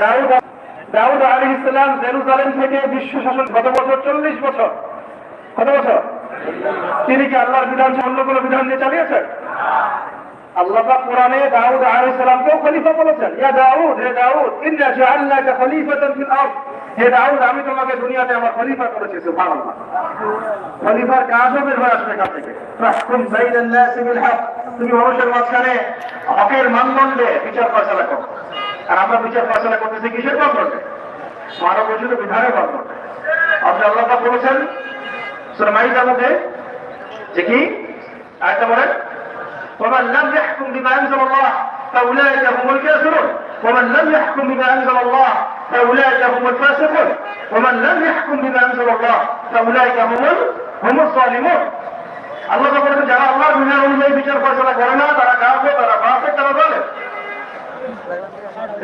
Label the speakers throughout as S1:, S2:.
S1: দাউদ দাউদ আলী ইসলাম Jerusalem থেকে বিশ্ব শাসন কত বছর চল্লিশ বছর। কত বছর? তিনি কি আল্লাহর বিধান অন্য কোনো বিধান দিয়ে চালিয়েছেন? আল্লাহ কোরআনে দাউদ আলাইহিস সালামকেও খলিফা বলেছেন, ইয়া দাউদ, হে দাউদ, ইন্না জাআলনাকা খলিফাতান ফিল আরদ। হে দাউদ, আমি তোমাকে দুনিয়াতে আমার খলিফা করেছি, সুবহানাল্লাহ। খলিফার কাজও বের হয়ে আসবে এখান থেকে। ফাহকুম বাইনান নাসি বিল হক। তুমি মানুষের মাঝখানে হকের মানদণ্ডে বিচার ফয়সালা করো আর আমরা বিচার ফয়সালা করতেছি কিসের মানদণ্ডে মানব রচিত বিধানের মানদণ্ডে আপনি আল্লাহ পাক বলেছেন সূরা মাইদার মধ্যে যে কি আয়াতটা বলেন ومن لم يحكم بما انزل الله فاولئك هم الكافرون ومن لم يحكم بما انزل الله فاولئك هم الفاسقون ومن لم يحكم بما انزل الله فاولئك هم ال- هم الظالمون আল্লাহ বলেছেন যারা আল্লাহ বিধান অনুযায়ী বিচার ফয়সলা করে না, তারা কাফে তারা ফাসে তারা বলে?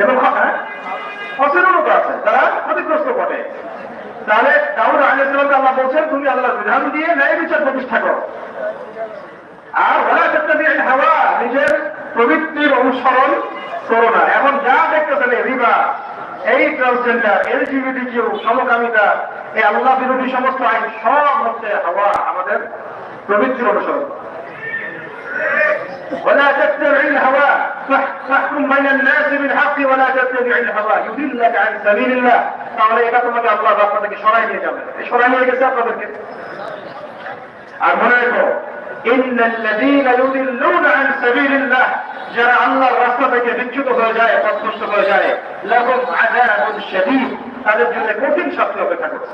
S1: এবং হ্যাঁ অসিরও আছে তারা ক্ষতিগ্রস্ত বটে তাহলে দাউদ আলাইহিসসালামকে আল্লাহ বলছেন, তুমি আল্লাহর বিধান দিয়ে ন্যায় বিচার প্রতিষ্ঠা করো। আর ওরা ক্ষেত্রে দিয়ে হাওয়া, নিজের প্রবৃত্তির অনুসরণ করো না। এখন যা দেখতেছেন রিবা, এই ট্রান্সজেন্ডার এলজিবিটি কিউ সমকামিতা, এই আল্লাহ বিরোধী সমস্ত আইন সব হচ্ছে হাওয়া, আমাদের প্রবৃত্তির অনুসরণ ولا تتبع الهوى فاح- فاحكم بين الناس بالحق ولا تتبع الهوى يضلك عن سبيل الله তাহলে এটা তোমাকে আল্লাহ আপনাদেরকে সরাই নিয়ে যাবে এই সরাই নিয়ে গেছে আপনাদেরকে আর মনে রেখো ইন্নাল্লাযীন ইউদিল্লুনা আন সাবিলিল্লাহ যারা আল্লাহর রাস্তা থেকে বিচ্যুত হয়ে যায় পথভ্রষ্ট হয়ে যায় লাহুম আযাবুন শাদীদ তাদের জন্য কঠিন শাস্তি অপেক্ষা করছে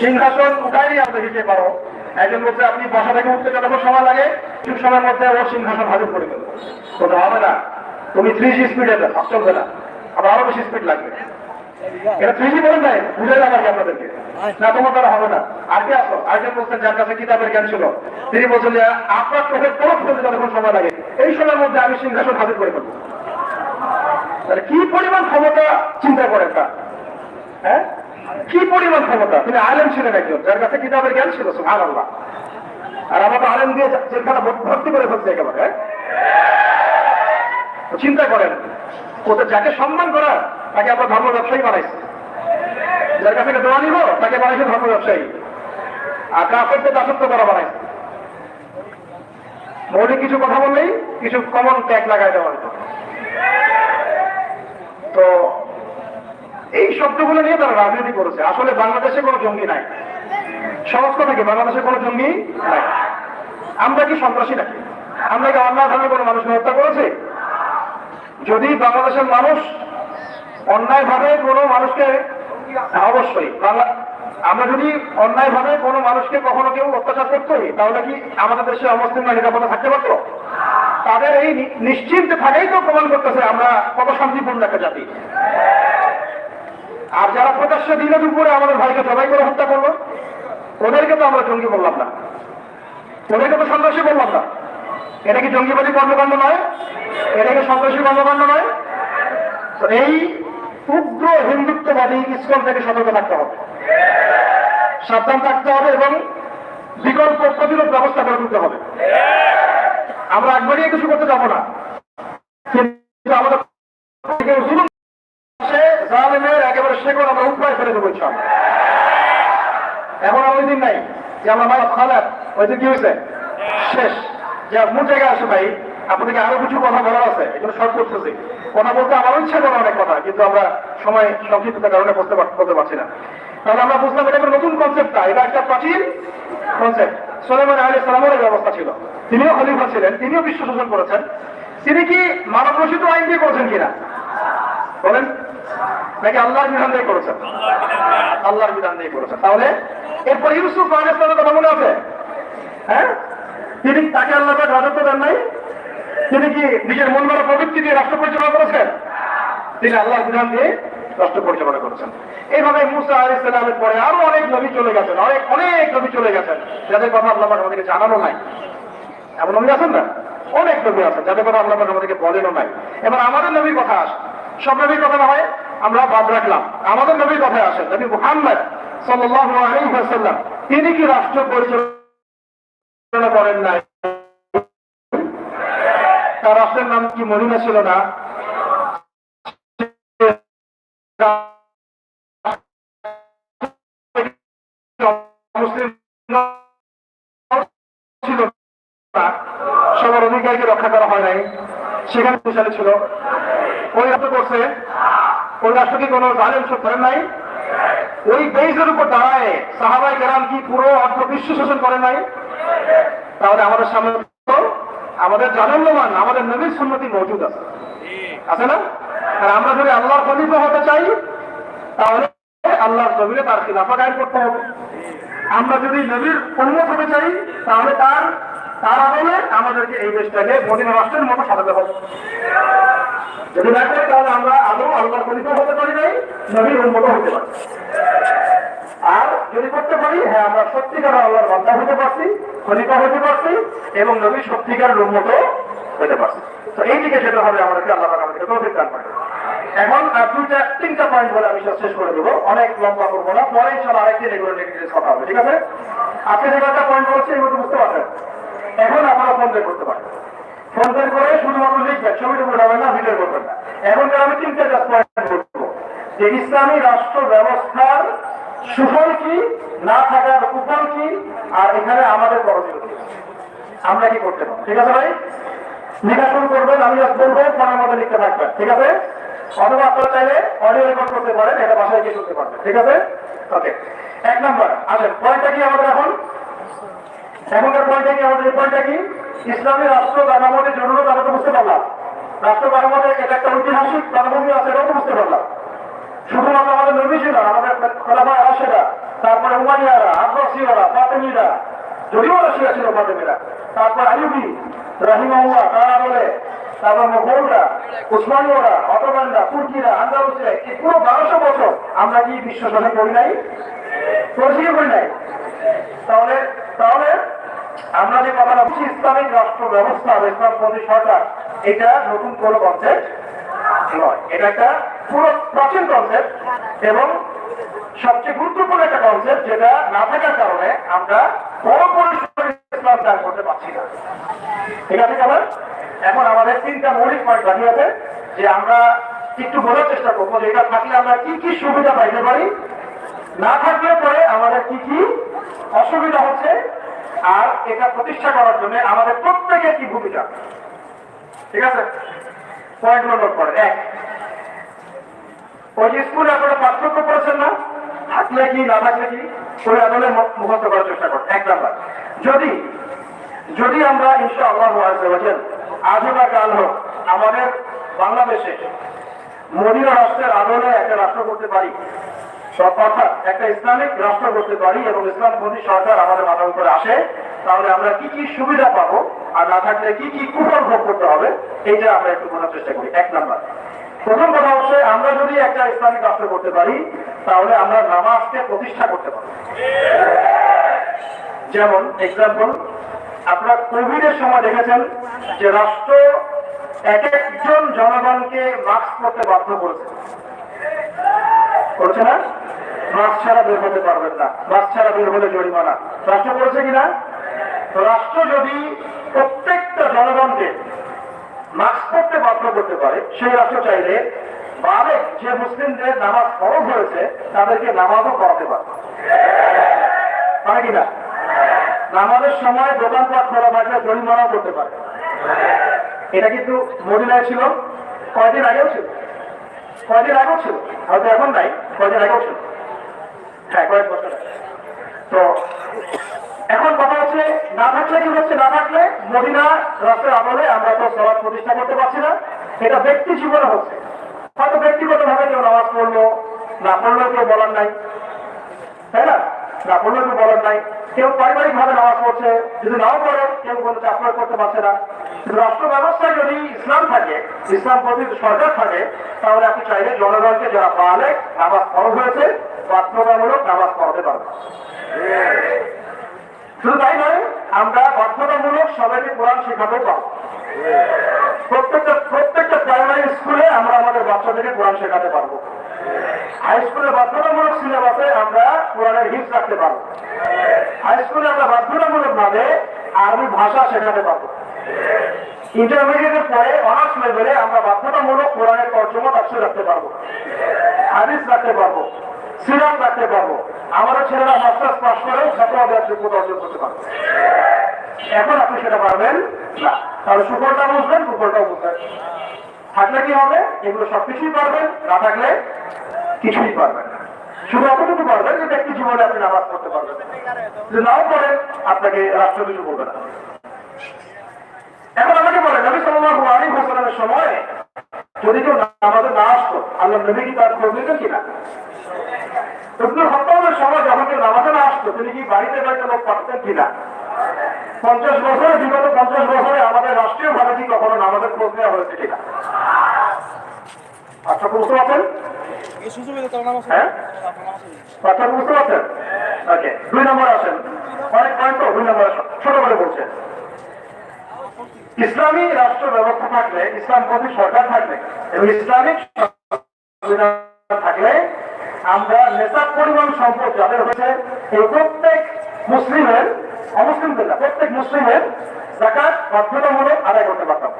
S1: সিংহাসন উঠাই পারো। একজন বলছে, আপনি বসা থেকে উঠতে যতক্ষণ সময় লাগে কিছু সময়ের মধ্যে ওর সিংহাসন হাজির করে দেবো হবে না। তুমি থ্রি জি স্পিডে চলবে না। আবার আরও বেশি স্পিড লাগবে। কে জ্ঞান ছিল। তিনি আপনার চোখের পরশ ফেলতে যতক্ষণ সময় লাগে, এই সময়ের মধ্যে আমি সিংহাসন হাজির করে ফেলব। তাহলে কি পরিমাণ ক্ষমতা চিন্তা করেন তা? হ্যাঁ? কি পরিমাণ ক্ষমতা? তিনি আলেম ছিলেন একজন, যার কাছে কিতাবের জ্ঞান ছিল সুহান আল্লাহ আর আমরা তো আলেম দিয়ে জেলখানা ভর্তি করে ফেলছে একেবারে হ্যাঁ? চিন্তা করেন কোথায় যাকে সম্মান করা, তাকে আমরা ধর্ম ব্যবসায়ী বানাইছি। যার কাছে দোয়া নিব, তাকে বানাইছে ধর্ম ব্যবসায়ী। আর কাফেরকে দাসত্ব করা বানাইছে। মৌলিক কিছু কথা বললেই কিছু কমন ট্যাগ লাগাই দেওয়া হতো তো এই শব্দগুলো নিয়ে তারা রাজনীতি করেছে। আসলে বাংলাদেশে কোনো জঙ্গি নাই। সহজ কথা কি? বাংলাদেশে কোনো জঙ্গি নাই। আমরা কি সন্ত্রাসী নাকি? আমরা কি অন্যায় ধর্মে কোনো মানুষকে হত্যা করেছি? যদি বাংলাদেশের মানুষ অন্যায় ভাবে কোনো মানুষকে অবশ্যই। বাংলা আমরা যদি অন্যায় ভাবে কোনো মানুষকে কখনো কেউ অত্যাচার করতো, তাহলে কি আমাদের দেশে অমুসলিমরা নিরাপদে থাকতে পারতো? তাদের এই নিশ্চিন্তে থাকাই তো প্রমাণ করতেছে আমরা কত শান্তিপূর্ণ একটা জাতি। আর যারা প্রকাশ্য দিনে দুপুরে আমাদের ভাইকে সবাই করে হত্যা করল, ওদেরকে তো আমরা জঙ্গি বললাম না। ওদেরকে তো সন্ত্রাসী বললাম না। এটা কি জঙ্গিবাদী কর্মকাণ্ড নয় এটা কি সন্ত্রাসী কর্মকাণ্ড নয়। এই উগ্র হিন্দুত্ববাদী ইস্কন থেকে সতর্ক থাকতে হবে। সাবধান থাকতে হবে এবং বিকল্প প্রতিরোধ ব্যবস্থা করে তুলতে হবে। আমরা একবারই কিছু করতে যাব না। আমরা উপায় ফেলে। এখন শেষ। যে ভাই আপনাদেরকে আরও কিছু আছে বলতে ইচ্ছা করে কথা, কিন্তু আমরা সময় সংক্ষিপ্ততার কারণে বুঝতে পার- পারছি না। তাহলে আমরা বুঝলাম এটা একটা নতুন কনসেপ্ট না এটা একটা প্রাচীন কনসেপ্ট সোলেমান আলী সালামের ব্যবস্থা ছিল। তিনিও খলিফা ছিলেন, তিনিও বিশ্ব শাসন করেছেন। তিনি কি মানব রচিত আইন দিয়ে করেছেন কিনা? বলেন। নাকি আল্লাহর বিধান দিয়ে করেছেন? আল্লাহর বিধান দিয়ে করেছেন। তাহলে এরপর ইউসুফ আলাইহিস সালামের কথা মনে আছে? হ্যাঁ? তিনি তাকে আল্লাহ রাজত্ব দেন নাই? তিনি কি নিজের মন মারা প্রবৃত্তি দিয়ে রাষ্ট্র পরিচালনা করেছেন? তিনি আল্লাহর বিধান দিয়ে রাষ্ট্র পরিচালনা করেছেন। এইভাবে মুসা আলী ইসলামের পরে আরও অনেক নবী চলে গেছেন, অনেক অনেক নবী চলে গেছেন, যাদের কথা আল্লাহ আমাদেরকে জানানো নাই। এমন নবী আছেন না? অনেক নবী আছেন, যাদের কথা আল্লাহ আমাদেরকে বলেনও নাই। এবার আমাদের নবীর কথা আসে, সব নবীর কথা না হয়, আমরা বাদ রাখলাম। আমাদের নবীর কথায় আসেন, নবী মুহাম্মদ সাল্লাল্লাহু আলাইহি ওয়াসাল্লাম, তিনি কি রাষ্ট্র পরিচালনা করেন নাই? তার রাষ্ট্রের নাম কি মদিনা ছিল না? সবার অধিকারকে রক্ষা করা হয় নাই। সেখানে বিশাল ছিল। ওই রাষ্ট্র করছে। ওই রাষ্ট্র কি কোনো জালেম করেন নাই। ওই বেইজের উপর দাঁড়ায় সাহাবাই কেরাম কি পুরো অর্থ বিশ্ব শোষণ করে নাই? তাহলে আমাদের সামনে আমাদের জানান্যমান আমাদের নবীর সুন্নতি মজুদ আছে। আছে না? আর আমরা যদি আল্লাহর খলিফা হতে চাই, তাহলে আল্লাহর জমিনে তার খিলাফা গায়ে করতে হবে। আমরা যদি নবীর উন্মত হতে চাই, তাহলে তার তার আমলে আমাদেরকে এই দেশটাকে মদিনা রাষ্ট্রের মতো সাজাতে হবে। যদি না তাহলে আমরা আদৌ আল্লাহর খলিফা হতে পারি নাই, নবীর উন্মত হতে পারি আর যদি করতে পারি হ্যাঁ আমরা সত্যিকার আল্লাহর বান্দা হতে পারছি, খলিফা হতে পারছি, এবং নবী সত্যিকার উন্মত হতে পারছি। তো যেতে হবে আমাদেরকে, আল্লাহ আমাদেরকে তৌফিক দান করে এখন আর দুইটা, তিনটা পয়েন্ট বলে আমি শেষ করে দেবো। অনেক লম্বা করব না। পরে ইনশাল্লাহ আরেকদিন এগুলো নিয়ে কথা হবে, ঠিক আছে? আজকে যে কয়েকটা পয়েন্ট বলছি এগুলো বুঝতে পারছেন। এখন আপনারা ফোন করতে পারেন। বের করে শুধুমাত্র লিখবেন ছবিটা উঠাবেন না ভিডিও করবেন না। এখন আমি তিনটা পয়েন্ট বলব যে ইসলামী রাষ্ট্র ব্যবস্থার সুফল কি, না থাকার কুফল কি, আর এখানে আমাদের করণীয় কি? আমরা কি করতে পারি ঠিক আছে ভাই? শুরু করবেন, আমি বলব, ফোনের মধ্যে লিখতে থাকবেন, ঠিক আছে? অথবা আপনারা চাইলে অডিও রেকর্ড করতে পারেন, এটা বাসায় গিয়ে করতে পারবেন, ঠিক আছে? ওকে এক নম্বর, আসেন, পয়েন্টটা কি আমাদের এখন? এখনকার পয়েন্টটা কি? আমাদের পয়েন্টটা কি? ইসলামী রাষ্ট্র কাঠামোতে জরুরত আমরা তো বুঝতে পারলাম। রাষ্ট্র কাঠামোতে এটা একটা ঐতিহাসিক কাঠামো আছে এটাও তো বুঝতে পারলাম। শুধুমাত্র আমাদের নবী ছিল না, আমাদের খোলাফা রাশেদা তারপরে উমানিয়ারা আব্বাসীয়রা ফাতেমিরা যদিও রাশিয়া ছিল ফাতেমিরা। তারপর আইবি রাহিমাউল্লাহ তার আমলে তারপর মোগলরা উসমানীয়রা অটোম্যানরা তুর্কিরা আন্দালুসে এই পুরো বারোশো বছর আমরা কি বিশ্ব শাসন করি নাই? করেছি করি নাই? তাহলে তাহলে আমরা যে কথাটা বলছি ইসলামিক রাষ্ট্র ব্যবস্থা ইসলামপন্থী সরকার, এটা নতুন কোনো কনসেপ্ট নয়। এটা একটা পুরো প্রাচীন কনসেপ্ট এবং সবচেয়ে গুরুত্বপূর্ণ একটা কনসেপ্ট যেটা না থাকার কারণে আমরা বড় পরিসরে ইসলাম দান করতে পারছি না। ঠিক আছে, কেমন? এখন আমাদের তিনটা মৌলিক পয়েন্ট বাকি আছে যে আমরা একটু বোঝার চেষ্টা করব যে এটা থাকলে আমরা কি কি সুবিধা পাইতে পারি, না থাকলে পরে আমাদের কি কি অসুবিধা হচ্ছে আর এটা প্রতিষ্ঠা করার জন্য আমাদের প্রত্যেকের কি ভূমিকা? ঠিক আছে? পয়েন্টগুলো নোট করেন এক। ওই স্কুলে আপনারা পার্থক্য করেছেন না? থাকলে কি, না থাকলে কি? ওই আদলে মুখস্থ করার চেষ্টা করেন। এক নাম্বার। যদি যদি আমরা ইনশা আল্লাহ বলছেন আজ বা কাল হোক, আমাদের বাংলাদেশে মদিনা রাষ্ট্রের আদলে একটা রাষ্ট্র করতে পারি অর্থাৎ একটা ইসলামিক রাষ্ট্র করতে পারি এবং ইসলামপন্থী সরকার আমাদের মাথার উপরে আসে, তাহলে আমরা কি কি সুবিধা পাবো আর না থাকলে কি কি কুফল ভোগ করতে হবে, এইটা আমরা একটু বোঝার চেষ্টা করি। এক নাম্বার। প্রথম কথা হচ্ছে, আমরা যদি একটা ইসলামিক রাষ্ট্র করতে পারি, তাহলে আমরা নামাজকে প্রতিষ্ঠা করতে পারি যেমন এক্সাম্পল আপনার কোভিড এর সময় দেখেছেন যে রাষ্ট্র এক একজন জনগণকে মাস্ক পরতে বাধ্য করেছে। করছে না। মাস্ক ছাড়া বের হতে পারবেন না। মাস্ক ছাড়া বের হলে জরিমানা। রাষ্ট্র করেছে কিনা রাষ্ট্র যদি প্রত্যেকটা জনগণকে মাস্ক পরতে বাধ্য করতে পারে, সেই রাষ্ট্র চাইলে বালে যে মুসলিমদের নামাজ ফরজ হয়েছে, তাদেরকে নামাজও করাতে পারে পারে কিনা নামাজের সময় দোকানপাট খোলা থাকলে জরিমানাও করতে পারে। এটা কিন্তু মদিনায় ছিল, কয়দিন আগেও ছিল? কয়দিন আগেও ছিল, হয়তো এখন নাই ছয়দিন আগেও ছিল। হ্যাঁ কয়েক বছর তো এখন কথা হচ্ছে, না থাকলে কি হচ্ছে? না থাকলে মদিনা রাষ্ট্রের আমলে আমরা তো সলাপ প্রতিষ্ঠা করতে পারছি না। এটা ব্যক্তি জীবনে হচ্ছে। হয়তো ব্যক্তিগত ভাবে কেউ নামাজ পড়ল, না পড়ল কেউ বলার নাই। তাই না? না কেউ বলার নাই। কেউ পারিবারিক ভাবে নামাজ পড়ছে, যদি নাও পড়ে, কেউ চাপ প্রয়োগ করতে পারছে না। রাষ্ট্র ব্যবস্থায় যদি ইসলাম থাকে, ইসলাম প্রতি সরকার থাকে, তাহলে আপনি চাইলে জনগণকে যারা পালে, নামাজ ফরজ হয়েছে, বাধ্যতামূলক নামাজ পড়াতে পারবে শুধু তাই নয়, আমরা বাধ্যতামূলক সবাইকে কোরআন শেখাতেও পাবো প্রত্যেকটা প্রত্যেকটা প্রাইমারি স্কুলে আমরা আমাদের বাচ্চাদেরকে কোরআন শেখাতে পারব। হাই স্কুলে বাধ্যতামূলক সিলেবাসে আমরা কোরআনের হিপস রাখতে পারব। হাই স্কুলে আমরা বাধ্যতামূলক ভাবে আরবি ভাষা শেখাতে পারব। ইন্টারমিডিয়েটের পরে অনার্স লেভেলে আমরা বাধ্যতামূলক কোরআনের তর্জমা তাফসির রাখতে পারব। হাদিস রাখতে পারব। সিরাত রাখতে পারব। আমাদের ছেলেরা মাস্টার্স পাস করেও ছাত্রদের যোগ্যতা অর্জন করতে পারবে। এখন আপনি সেটা পারবেন না। তাহলে সুফলটা বুঝবেন কুফলটাও বুঝবেন। থাকলে কি হবে? এগুলো সবকিছুই পারবেন, না থাকলে কিছুই পারবেন শুধু অতটুকু পারবেন যে ব্যক্তি জীবনে আপনি নামাজ পড়তে পারবেন। যদি নাও করেন আপনাকে রাষ্ট্র কিছু বলবে না। এখন আমাকে বলেন, নবী সাল্লাল্লাহু আলাইহি ওয়াসাল্লামের সময় যদি কেউ নামাজে না আসতো, আল্লাহ নবী কি তার খোঁজ নিতেন কিনা? ইবনুল হত্তামের সময় যখন কেউ নামাজে না আসতো, তিনি কি বাড়িতে বাড়িতে লোক পাঠাতেন কিনা? পঞ্চাশ বছরে বিগত পঞ্চাশ বছরে আমাদের রাষ্ট্রীয় ভাবে কি কখনো নামাজের খোঁজ নেওয়া হয়েছে কিনা? আচ্ছা বুঝতে পারছেন? হ্যাঁ? আচ্ছা বুঝতে পারছেন? ওকে দুই নম্বর আসেন। অনেক পয়েন্ট তো দুই নম্বর ছোট করে বলছেন। ইসলামী রাষ্ট্র ব্যবস্থা থাকলে ইসলাম প্রতি সরকার থাকলে এবং ইসলামিক থাকলে আমরা নেশার পরিমাণ সম্পদ যাদের হয়েছে এই প্রত্যেক মুসলিমের অমুসলিমদের প্রত্যেক মুসলিমের জাকাত বাধ্যতামূলক আদায় করতে পারতাম।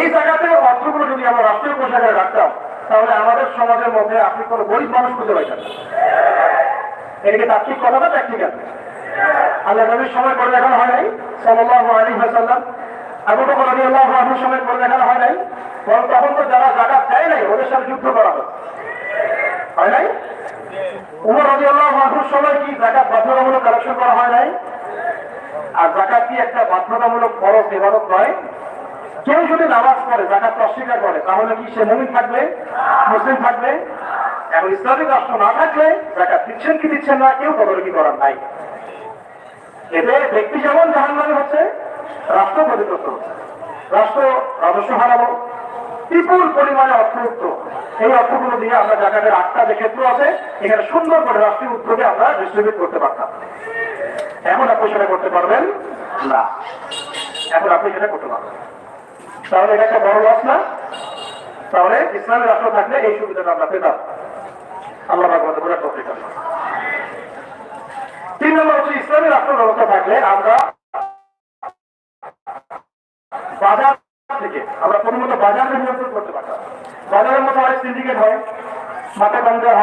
S1: এই জায়গাতে অর্থগুলো যদি আমরা রাষ্ট্রীয় পোশাকে রাখতাম, তাহলে আমাদের সমাজের মধ্যে আপনি কোনো গরিব মানুষ খুঁজে পাইতেন না। এটাকে তাত্ত্বিক কথা না প্র্যাকটিক্যাল। আল্লাহ নবীর সময় করে দেখানো হয় নাই, সাল্লাল্লাহু আলাইহি ওয়াসাল্লাম। আবু বকর রাদিয়াল্লাহু আনহুর সময় করে দেখানো হয় নাই, বরং তখন তো যারা জাকাত দেয় নাই, ওদের সাথে যুদ্ধ করা হয়। হয় নাই? উমর রাদিয়াল্লাহু আনহুর সময় কি জাকাত বাধ্যতামূলক কালেকশন করা হয় নাই? আর জাকাত কি একটা বাধ্যতামূলক ইবাদত নয়? কেউ যদি নামাজ পড়ে জাকাত অস্বীকার করে, তাহলে কি সে মুমিন থাকবে? মুসলিম থাকবে? ইসলামিক রাষ্ট্র না থাকলে জাকাত দিচ্ছেন কি দিচ্ছেন না, কেউ তদারকি করার নাই। এতে ব্যক্তি যেমন জাহান্নামে হচ্ছে, রাষ্ট্র ক্ষতিগ্রস্ত হচ্ছে। রাষ্ট্র রাজস্ব হারাবো বিপুল পরিমাণে অর্থ এই অর্থগুলো দিয়ে আমরা জায়গাটার আটটা যে ক্ষেত্র আছে, এখানে সুন্দর করে রাষ্ট্রীয় উদ্যোগে আমরা ডিস্ট্রিবিউট করতে পারতাম। এখন আপনি সেটা করতে পারবেন না। এখন আপনি সেটা করতে পারবেন। তাহলে এটা একটা বড় লস না? তাহলে ইসলামী রাষ্ট্র থাকলে এই সুবিধাটা আমরা পেতাম। আমরা ভাগবত করে প্রকৃত তিন নম্বর হচ্ছে ইসলামী রাষ্ট্র ব্যবস্থা থাকলে আমরা বাজার থেকে করতে পারতাম। বাজারের মধ্যে অনেক সিন্ডিকেট হয় যা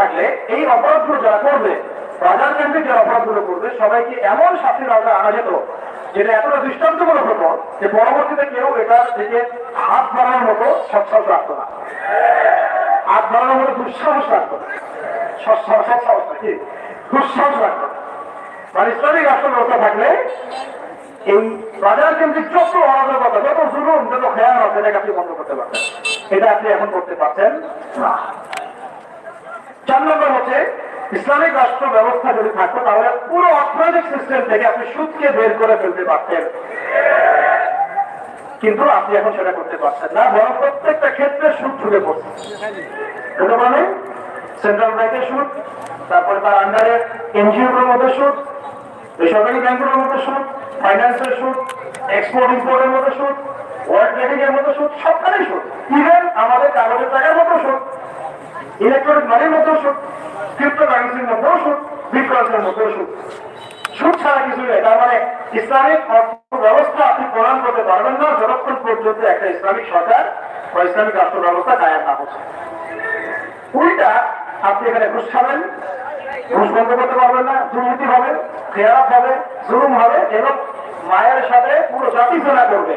S1: থাকলে এই অপরাধগুলো যারা করবে, বাজার কেন্দ্রিক যে অপরাধগুলো করবে, সবাইকে এমন শাস্তির আওতায় আনা যেত যেটা এতটা দৃষ্টান্তমূলক হতো যে পরবর্তীতে কেউ এটার দিকে হাত বাড়ানোর মতো রাখতো না। হাত বাড়ানোর মতো দুঃসাহস রাখতো থাকলে এই যত অরাজকতা, যত জুলুম, যত খেয়াল আছে আপনি বন্ধ করতে পারবেন। এটা আপনি এখন করতে পারছেন চার নম্বর হচ্ছে ইসলামিক রাষ্ট্র ব্যবস্থা যদি থাকতো, তাহলে পুরো অর্থনৈতিক সিস্টেম থেকে আপনি সুদকে বের করে ফেলতে পারতেন। কিন্তু আপনি এখন সেটা করতে পারছেন না, বরং প্রত্যেকটা ক্ষেত্রে সুদ ঢুকে পড়ছে। মানে সেন্ট্রাল ব্যাংকের সুদ, তারপরে তার আন্ডারে এনজিওগুলোর মধ্যে সুদ, বেসরকারি ব্যাংক ব্যাংকগুলোর মধ্যে সুদ ফাইন্যান্সের সুদ এক্সপোর্ট ইম্পোর্টের মধ্যে সুদ ওয়ার্ল্ড ট্রেডিং এর মধ্যে সুদ, সবখানেই সুদ। ইভেন আমাদের কাগজের টাকার মতো সুদ ইলেকট্রনিক মানির মধ্যেও সুদ। ক্রিপ্টো কারেন্সির মধ্যেও সুদ বিটকয়েন্সের মধ্যেও সুদ ছাড়া কিছু নেই। তার মানে ইসলামিক অর্থ ব্যবস্থা আপনি প্রদান করতে পারবেন না, যতক্ষণ পর্যন্ত একটা ইসলামিক সরকার বা ইসলামিক রাষ্ট্র ব্যবস্থা কায়েম না হচ্ছে। উল্টা, আপনি এখানে ঘুষ খাবেন, ঘুষ বন্ধ করতে পারবেন না, দুর্নীতি হবে খেয়াল হবে, জুলুম হবে, এবং মায়ের সাথে পুরো জাতি জেনা করবে।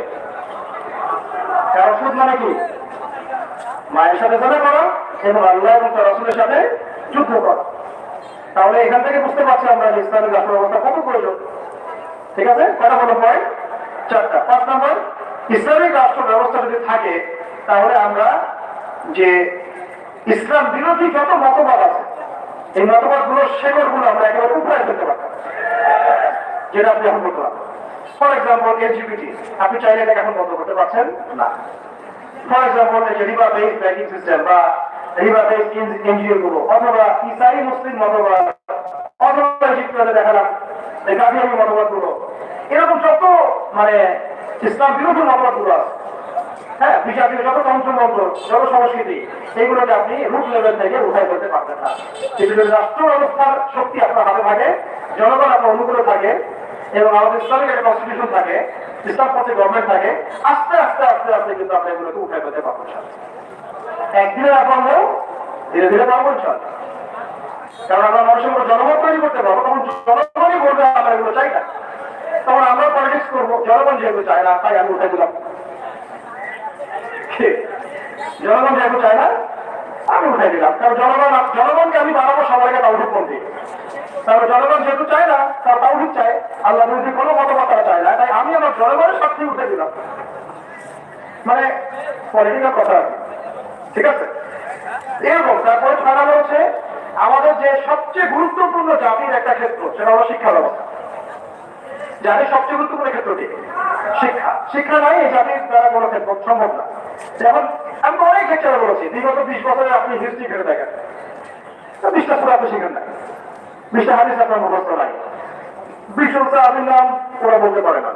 S1: কারণ সুদ মানে কি? মায়ের সাথে জেনা করা, এবং আল্লাহ এবং তার রসুলের সাথে যুদ্ধ করা তাহলে এখান থেকে বুঝতে পারছি আমরা যে ইসলামিক রাষ্ট্র ব্যবস্থা কত প্রয়োজন। ঠিক আছে? কটা বলো পয়েন্ট? চারটা। পাঁচ নম্বর, ইসলামিক রাষ্ট্র ব্যবস্থা যদি থাকে, তাহলে আমরা যে ইসলাম বিরোধী যত মতবাদ আছে, এই মতবাদগুলোর শেকড়গুলো আমরা একেবারে উপরে ফেলতে পারতাম যেটা আপনি এখন করতে পারবেন। ফর এক্সাম্পল এলজিবিটি আপনি চাইলে এটাকে এখন বন্ধ করতে পারছেন না। ফর এক্সাম্পল যে রিবা বেস ব্যাংকিং সিস্টেম বা রিবা বেস এনজিও গুলো অথবা ইসাই মুসলিম মতবাদ অথবা ইজিপ্টে দেখালাম গাদিয়ানি মতবাদ এরকম যত মানে ইসলাম বিরোধী মতবাদ আছে হ্যাঁ রাষ্ট্র ব্যবস্থার শক্তি আপনার হাতে থাকে, জনগণ আপনার অনুকূলে থাকে, এবং আস্তে আস্তে আস্তে আস্তে কিন্তু আপনি এগুলোকে উঠাই করতে স্যার। একদিনে না পারলেও ধীরে ধীরে পারবেন স্যার কারণ আমরা মানুষের মতো জনমত তৈরি করতে পারব, তখন জনগণই বলবে, আমরা এগুলো চাই না। তখন আমরা পলিটিক্স করব, জনগণ যেহেতু চায় না, তাই আমি উঠে দিলাম ঠিক। জনগণ যেহেতু চায় না, আমি উঠাই দিলাম কারণ জনগণ, জনগণকে আমি বানাবো সবাইকে তাওহিদপন্থী তারপর জনগণ যেহেতু চায় না, তার তাওহিদ চায়। আল্লাহ বিরোধী কোনো মতবাদ তারা চায় না। তাই আমি আমার জনগণের স্বার্থে উঠে দিলাম মানে পলিটিক্যাল কথা। কি। ঠিক আছে? এরকম তারপরে নম্বর হচ্ছে আমাদের যে সবচেয়ে গুরুত্বপূর্ণ জাতির একটা ক্ষেত্র, সেটা হলো শিক্ষা ব্যবস্থা। জাতির সবচেয়ে গুরুত্বপূর্ণ ক্ষেত্রটি শিক্ষা। শিক্ষা নাই, এই জাতির দ্বারা কোনো ক্ষেত্র সম্ভব না। যেমন, আমি অনেক ক্ষেত্রে বলেছি, বিগত বিশ বছরে আপনি হিস্ট্রি ফেলে দেখেন। বিশটা সুরা আপনি শিখেন না। বিশটা হাদিস আপনার মুখস্থ নাই। বিশ্ব আপনি নাম ওরা বলতে পারে না।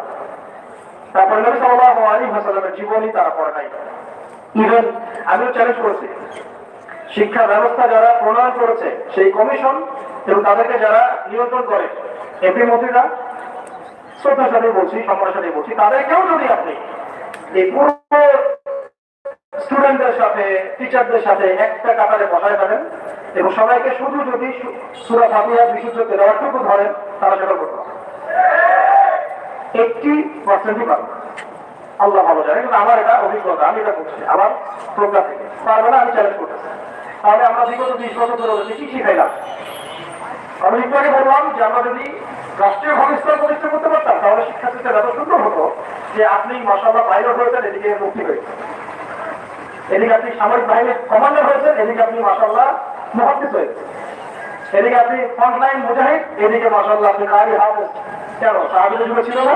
S1: তারপরে নবী সাল্লাল্লাহু আলাইহি ওয়াসাল্লামের জীবনী তারা পড়ে নাই। ইভেন আমিও চ্যালেঞ্জ করেছি। শিক্ষা ব্যবস্থা যারা প্রণয়ন করেছে, সেই কমিশন এবং তাদেরকে যারা নিয়ন্ত্রণ করে এমপি মন্ত্রীরা শ্রদ্ধার সাথে বলছি সম্মানের সাথে বলছি, তাদেরকেও যদি আপনি এই পুরো স্টুডেন্টদের সাথে টিচারদের সাথে একটা কাতারে বসায় ফেলেন এবং সবাইকে শুধু যদি সুরা ফাতিহা বিশুদ্ধ তেলাওয়াতটুকু ধরেন, তারা সেটা করতে পারে এইটটি পার্সেন্টই পারবে আল্লাহ ভালো জানে, কিন্তু আমার এটা অভিজ্ঞতা, আমি এটা করছি, আমার প্রজ্ঞা থেকে। পারবে না, আমি চ্যালেঞ্জ করতেছি। তাহলে আমরা বিগত বিশ বছর ধরে বলছি, কি শিখাইলাম? আমি একটু বললাম যে আমরা যদি রাষ্ট্রীয় ভবিষ্যৎ প্রতিষ্ঠা করতে পারতাম, তাহলে শিক্ষা সিস্টেম এত সুন্দর হতো যে আপনি মাসাল্লাহ পাইলট হয়েছেন, এদিকে মুক্তি হয়েছে এদিকে আপনি সামরিক বাহিনীর কমান্ডার হয়েছেন, এদিকে আপনি মাসাল্লাহ মহাদ্দিস হয়েছে এদিকে আপনি ফ্রন্টলাইন মুজাহিদ, এদিকে মাসাল্লাহ আপনি কারি হাফেজ। কেন? সাহাবিদের যুগে ছিল না?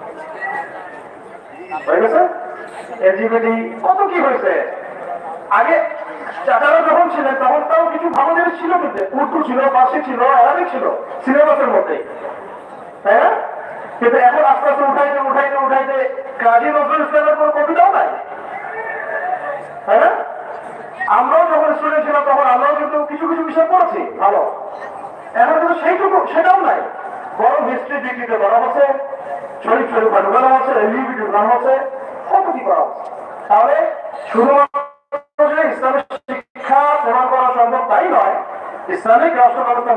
S1: আমরাও যখন স্টুডেন্ট ছিলাম, তখন আমরাও কিন্তু কিছু কিছু বিষয় পড়েছি, ভালো। এখন কিন্তু সেইটুকু, সেটাও নাই। বরং হিস্ট্রি ডিগ্রিতে করা হচ্ছে, শরীফ রিভিউ তাহলে শুধুমাত্র ইসলামের শিক্ষা প্রমাণ করা সম্ভব তাই নয়, ইসলামিক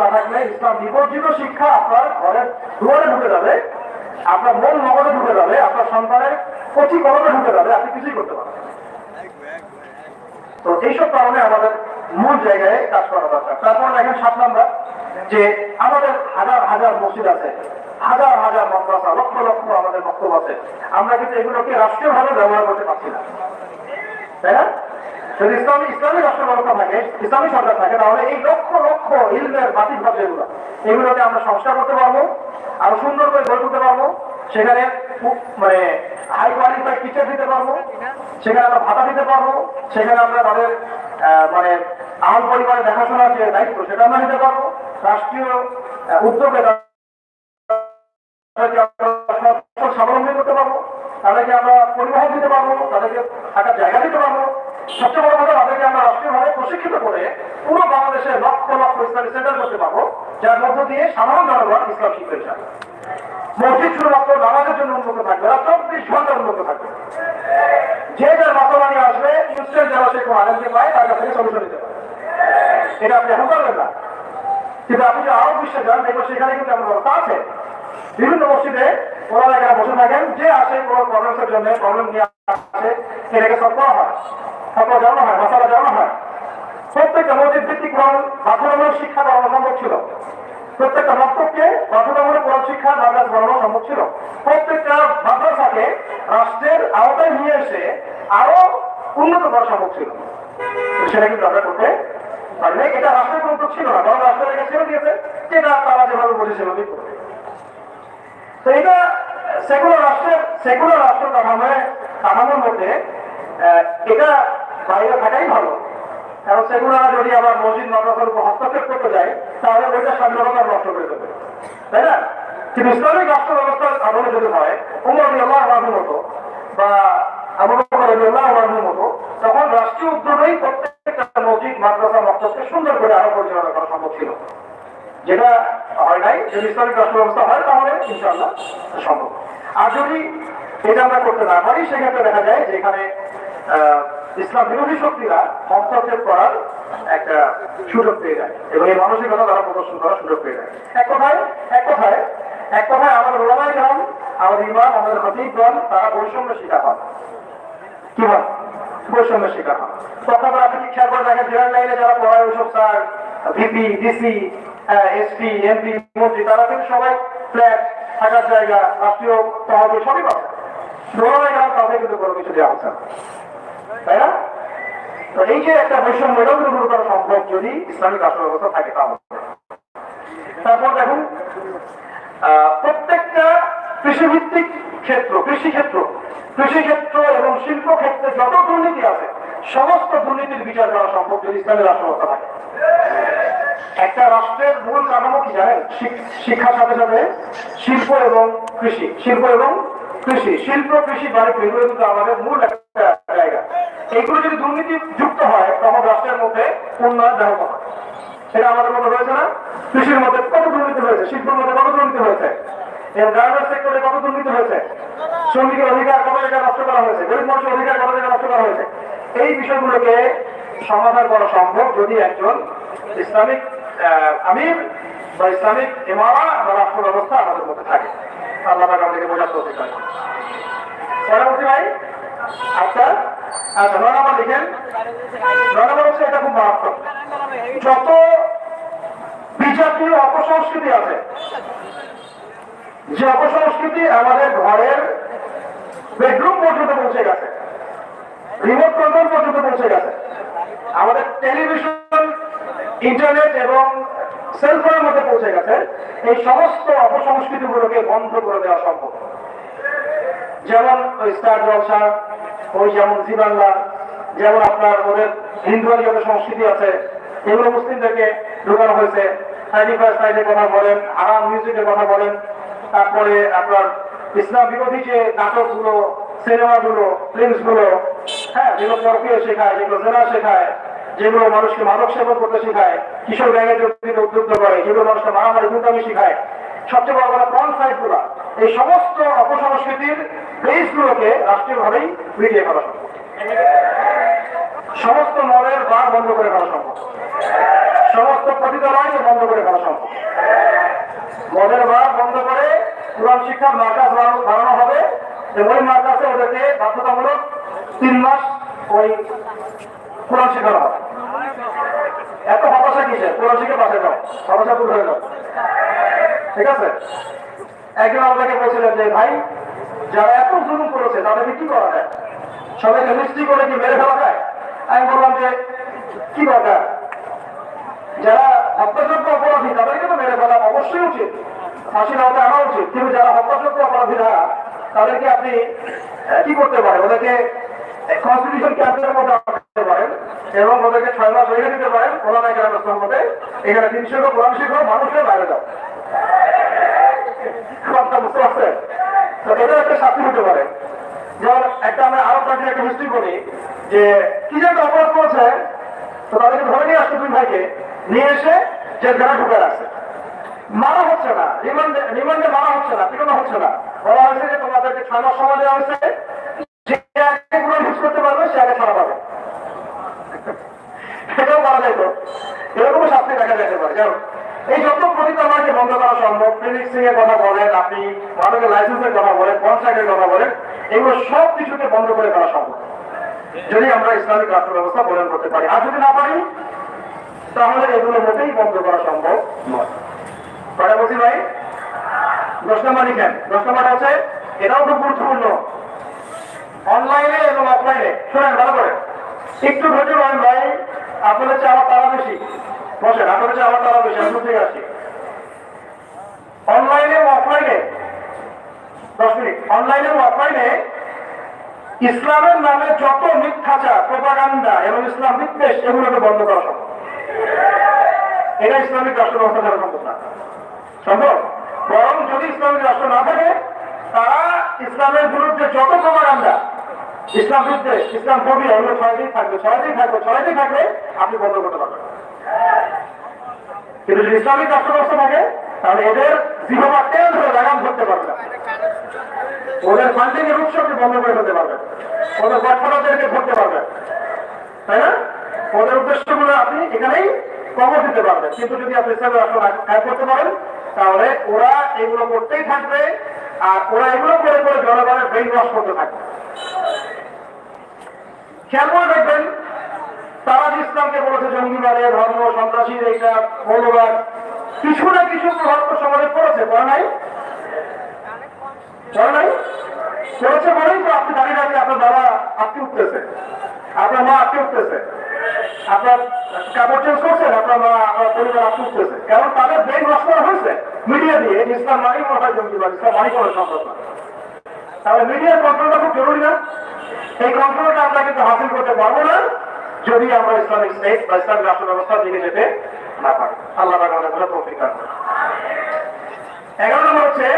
S1: না থাকলে ইসলাম শিক্ষা আপনার ঘরের দুয়ারে ঢুকে যাবে, আপনার মন মগজে ঢুকে যাবে, আপনার সন্তানের কচি কলমে ঢুকে যাবে, আপনি কিছুই করতে পারবেন তো এইসব কারণে আমাদের মূল জায়গায় কাজ করা দরকার। তারপর দেখেন সাত নাম্বার যে আমাদের হাজার হাজার মসজিদ আছে, হাজার হাজার মাদ্রাসা লক্ষ লক্ষ আমাদের বক্তব্য আছে। আমরা কিন্তু এগুলোকে রাষ্ট্রীয়ভাবে ব্যবহার করতে পারছি না। তাই না? যদি ইসলামী ইসলামী রাষ্ট্র ব্যবস্থা থাকে, ইসলামী সরকার থাকে, তাহলে এই লক্ষ লক্ষ ইলমের বাতিল ভাব যেগুলো এগুলোকে আমরা সংস্কার করতে পারব, আরও সুন্দর করে গড়ে তুলতে পারব, সেখানে মানে হাই কোয়ালিফাইড টিচার দিতে পারব, সেখানে আমরা ভাতা দিতে পারব, সেখানে আমরা তাদের মানে আহল পরিবারের দেখাশোনার যে দায়িত্ব, সেটা আমরা নিতে পারব। রাষ্ট্রীয় উদ্যোগে স্বাবলম্বী করতে পারব, তাদেরকে আমরা পরিবহন দিতে পারব, তাদেরকে থাকার জায়গা দিতে পারব। সবচেয়ে বড় কথা, তাদেরকে আমরা রাষ্ট্রীয়ভাবে প্রশিক্ষিত করে পুরো বাংলাদেশে লক্ষ লক্ষ ইসলামী সেন্টার করতে পারব, যার মধ্য দিয়ে সাধারণ জনগণ ইসলাম শিখতে চায়। মসজিদ শুধুমাত্র নামাজের জন্য উন্নত থাকবে না, চব্বিশ ঘণ্টা উন্নত থাকবে। যে যার মাতলা নিয়ে আসবে ইনস্ট্যান্ট যেন সে কোনো আনন্দে পায় তার কাছ থেকে সলিউশন নিতে পারে। এটা আপনি এখন পারবেন না। কিন্তু আপনি যদি আরও বিশ্বে যান, দেখবেন সেখানে কিন্তু এমন ব্যবস্থা আছে। বিভিন্ন মসজিদে ওনারা এখানে বসে থাকেন, যে আসে কোনো প্রবলেমের জন্য প্রবলেম নিয়ে আসে এটাকে সলভ করা হয় তারপর জানানো হয় মশালা জানানো হয়। প্রত্যেকটা মসজিদ ভিত্তিক কোরআন, বাধ্যতামূলক শিক্ষা করানো সম্ভব ছিল। প্রত্যেকটা মক্তবকে বাধ্যতামূলক কোরআন শিক্ষা মাদ্রাস বানানো সম্ভব ছিল। প্রত্যেকটা মাদ্রাসাকে রাষ্ট্রের আওতায় নিয়ে এসে আরও উন্নত করা সম্ভব ছিল। সেটা কিন্তু আমরা করতে পারি নাই। এটা রাষ্ট্রের কোনো উদ্যোগ ছিল না, বরং রাষ্ট্রের এটা ছেড়ে দিয়েছে যেটা তারা যেভাবে বলেছে সেভাবেই করবে। তো এটা সেকুলার রাষ্ট্রের, সেকুলার রাষ্ট্র কাঠামোয় কাঠামোর মধ্যে এটা বাইরে থাকাই ভালো। কারণ সেকুলার যদি আবার মসজিদ মাদ্রাসার উপর হস্তক্ষেপ করতে যায়, তাহলে ওইটা স্বাধীনতা নষ্ট করে দেবে। তাই না? কিন্তু ইসলামিক রাষ্ট্র ব্যবস্থার আদলে যদি হয়, উমর আল্লাহ মতো বা আবু বকর মতো, তখন রাষ্ট্রীয় উদ্যোগেই প্রত্যেকটা মসজিদ মাদ্রাসা মক্তবকে সুন্দর করে আরও পরিচালনা করা সম্ভব ছিল। যেটা হয় নাই যদি ইসলামিক রাষ্ট্র ব্যবস্থা হয়, তাহলে ইনশাআল্লাহ সম্ভব। আর যদি এটা আমরা করতে না পারি, সেক্ষেত্রে দেখা যায় যে এখানে ইসলাম বিরোধী শক্তিরা হস্তক্ষেপ করার একটা সুযোগ পেয়ে যায় এবং এই মানসিকতা তারা প্রদর্শন করার সুযোগ পেয়ে যায়। এক কথায় এক কথায় এক কথায় আমাদের ওলামাই গ্রাম আমাদের ইমাম, আমাদের খতিবগণ তারা বৈষম্য শিকার হয় কি হয় বৈষম্য শিকার হয় তখন আপনি কি করে দেখেন, জেনারেল লাইনে যারা পড়ায় ওইসব sir, VP, DC SP, MP, মন্ত্রী, তারা কিন্তু সবাই ফ্ল্যাট, থাকার জায়গা, রাষ্ট্রীয় তহবিল সবই পাচ্ছে কিন্তু কোনো কিছু দেওয়া হচ্ছে তাই না? তো এই যে একটা বৈষম্য, এটাও কিন্তু যদি ইসলামিক রাষ্ট্র থাকে তাহলে। তারপর দেখুন প্রত্যেকটা কৃষিভিত্তিক ক্ষেত্র কৃষি ক্ষেত্র কৃষি ক্ষেত্র এবং শিল্প ক্ষেত্রে যত দুর্নীতি আছে, সমস্ত দুর্নীতির বিচার করা সম্ভব যদি ইসলামের রাষ্ট্র ব্যবস্থা থাকে। একটা রাষ্ট্রের মূল কাঠামো কি জানেন? শিক- শিক্ষার সাথে সাথে শিল্প এবং কৃষি। শিল্প এবং কৃষি। শিল্প, কৃষি, বাণিজ্য, এগুলো কিন্তু আমাদের মূল একটা জায়গা। এইগুলো যদি দুর্নীতি যুক্ত হয়, তখন রাষ্ট্রের মধ্যে উন্নয়ন ব্যাহত হয় এটা আমাদের মধ্যে হয়েছে না? কৃষির মধ্যে কত দুর্নীতি হয়েছে? শিল্পের মধ্যে কত দুর্নীতি হয়েছে? এবং গার্মেন্টস সেক্টরে কত দুর্নীতি হয়েছে? শ্রমিকের অধিকার, কত জায়গায় নষ্ট করা হয়েছে? গরিব মানুষের অধিকার, কত জায়গায় নষ্ট করা হয়েছে? এই বিষয়গুলোকে সমাধান করা সম্ভব যদি একজন ইসলামিক আমির বা ইসলামিক ইমারা বা রাষ্ট্র ব্যবস্থা আমাদের মধ্যে থাকে। আল্লাহ আমাদেরকে বোঝার তৌফিক পরবর্তী ভাই আচ্ছা আচ্ছা নয় নম্বর লিখেন। নয় নম্বর হচ্ছে এটা খুব মারাত্মক। যত বিজাতীয় অপসংস্কৃতি আছে যে অপসংস্কৃতি আমাদের ঘরের বেডরুম পর্যন্ত পৌঁছে গেছে। রিমোট কন্ট্রোল পর্যন্ত পৌঁছে গেছে। আমাদের টেলিভিশন ইন্টারনেট এবং সেলফোনের মধ্যে পৌঁছে গেছে। এই সমস্ত অপসংস্কৃতিগুলোকে বন্ধ করে দেওয়া সম্ভব। যেমন ওই স্টার জলসা ওই যেমন জি যেমন আপনার ওদের হিন্দুয়ানি যত সংস্কৃতি আছে, এগুলো মুসলিমদেরকে ঢুকানো হয়েছে। থার্টি ফার্স্ট কথা বলেন আরাম মিউজিকের কথা বলেন। তারপরে আপনার ইসলাম বিরোধী যে নাটকগুলো, সিনেমাগুলো ফিল্মসগুলো হ্যাঁ যেগুলো শেখায়, যেগুলো জেনা শেখায়, যেগুলো মানুষকে মাদক সেবন করতে শেখায়, কিশোর যোগ দিতে উদ্বুদ্ধ করে, যেগুলো মানুষকে মারামারি, গুন্ডামি শেখায়, সবচেয়ে বড় কথা সাইটগুলা এই সমস্ত অপসংস্কৃতির বেস গুলোকে রাষ্ট্রীয়ভাবেই মিটিয়ে ফেলা সম্ভব। সমস্ত মলের বার বন্ধ করে ফেলা সম্ভব। সমস্ত পতিতালয়কে বন্ধ করে ফেলা সম্ভব। মদের বার বন্ধ করে কোরআন শিক্ষার মার্কাজ বানানো হবে। এবং ওই মার্কাজে ওদেরকে বাধ্যতামূলক তিন মাস ওই কোরআন শেখানো হবে। এত হতাশা কিসে কোরআন শিখে পাশে যাও হতাশা দূর হয়ে যাও। ঠিক আছে? একজন আমাদেরকে বলছিলেন যে, ভাই, যারা এত জুলুম করেছে, তাদেরকে কি করা যায়? সবাইকে মিষ্টি করে কি মেরে ফেলা যায়? আমি বললাম যে, কি দরকার? যারা হত্যাযোগ্য অপরাধী, তাদেরকে তো মেরে ফেলা অবশ্যই উচিত। ফাঁসির আওতায় আনা উচিত। কিন্তু যারা হত্যাযোগ্য অপরাধীরা, তাদেরকে আপনি কি করতে পারেন? ওদেরকে কনস্টিটিউশন ক্যাম্পের মধ্যে রাখতে পারেন এবং ওদেরকে ছয় মাস রেখে দিতে পারেন। ওনারা গ্রামের মধ্যে এখানে তিনশো কোরআন শিখো মানুষের বাইরে যাও। বুঝতে পারছেন? একটা হতে পারে। যেমন একটা আমরা আরও একটা করি যে, কি যে অপরাধ করেছে নিয়ে ভাইকে। নিয়ে এসে ঢুকে রাখছে। মারা হচ্ছে না। রিমান্ডে রিমান্ডে মারা হচ্ছে না পিটানো হচ্ছে না। বলা হয়েছে যে তোমাদেরকে ছয় সময় দেওয়া হয়েছে। যে আগে পুরো ইউজ করতে পারবে, সে আগে ছাড়া পাবে। সেটাও করা যায় তো। এরকমও শাস্তি দেখা যেতে পারে। জানো এই যত প্রতিক্রমণকে বন্ধ করা সম্ভব ফিনিক্সিং এর কথা বলেন, আপনি মাদকের লাইসেন্সের কথা বলেন কন্ট্রাক্টের কথা বলেন, এগুলো সব কিছুকে বন্ধ করে করা সম্ভব। যদি আমরা ইসলামিক রাষ্ট্র ব্যবস্থা প্রদান করতে পারি। আর যদি না পারি, তাহলে এগুলো মোটেই বন্ধ করা সম্ভব নয়। বলছি ভাই লিখেন। এটাও খুব গুরুত্বপূর্ণ। অনলাইনে এবং অফলাইনে শোনেন, ভালো করে। একটু ধৈর্য ভাই, আপনাদের চেয়ে আমার তারা বেশি বসেন, আপনাদের চেয়ে আমার তারা বেশি আমি অনলাইনে অফলাইনে দশ মিনিট। অনলাইনে অফলাইনে ইসলামের নামে যত মিথ্যাচার, প্রোপাগান্ডা এবং ইসলাম বিদ্বেষ এগুলোকে বন্ধ করা সম্ভব। এটা ইসলামিক রাষ্ট্র ব্যবস্থা সম্ভব না। সম্ভব বরং যদি ইসলামিক রাষ্ট্র না থাকে, তারা ইসলামের বিরুদ্ধে যত প্রমাণান্দা ইসলাম বিদ্বেষ ইসলাম কবি এগুলো ছয় দিন থাকবে ছয় দিন থাকবে ছয় দিন থাকবে আপনি বন্ধ করতে পারবেন। কিন্তু যদি ইসলামিক রাষ্ট্র থাকে, তাহলে এদের জিহবা তেল ধরে লাগাম ধরতে পারবে না। ওদের ফান্ডিং এর উৎসবকে বন্ধ করে ফেলতে পারবেন। ওদের গঠনদেরকে ধরতে পারবেন। তাই না? ওদের উদ্দেশ্যগুলো আপনি এখানেই কবর দিতে পারবেন কিন্তু যদি আপনি ইসলামের রাষ্ট্র কাজ করতে পারেন, তাহলে ওরা এগুলো করতেই থাকবে আর ওরা এগুলো করে করে জনগণের ব্রেন ওয়াশ করতে থাকবে। খেয়াল করে তারা যে ইসলামকে বলেছে জঙ্গিবাদে, ধর্ম সন্ত্রাসী এইটা মৌলবাদ। কিছু না কিছু প্রভাব সমাজে পড়েছে, পড়ে নাই? নাই? করেছে বলেই তো আপনি দাঁড়িয়ে দাঁড়িয়ে আপনার বাবা আপনি উঠতেছে। আপনার মা আপনি উঠতেছে। আপনার করতে পারব না যদি আমরা ইসলামিক স্টেট না পারি। আল্লাহ এগারো নম্বর হচ্ছে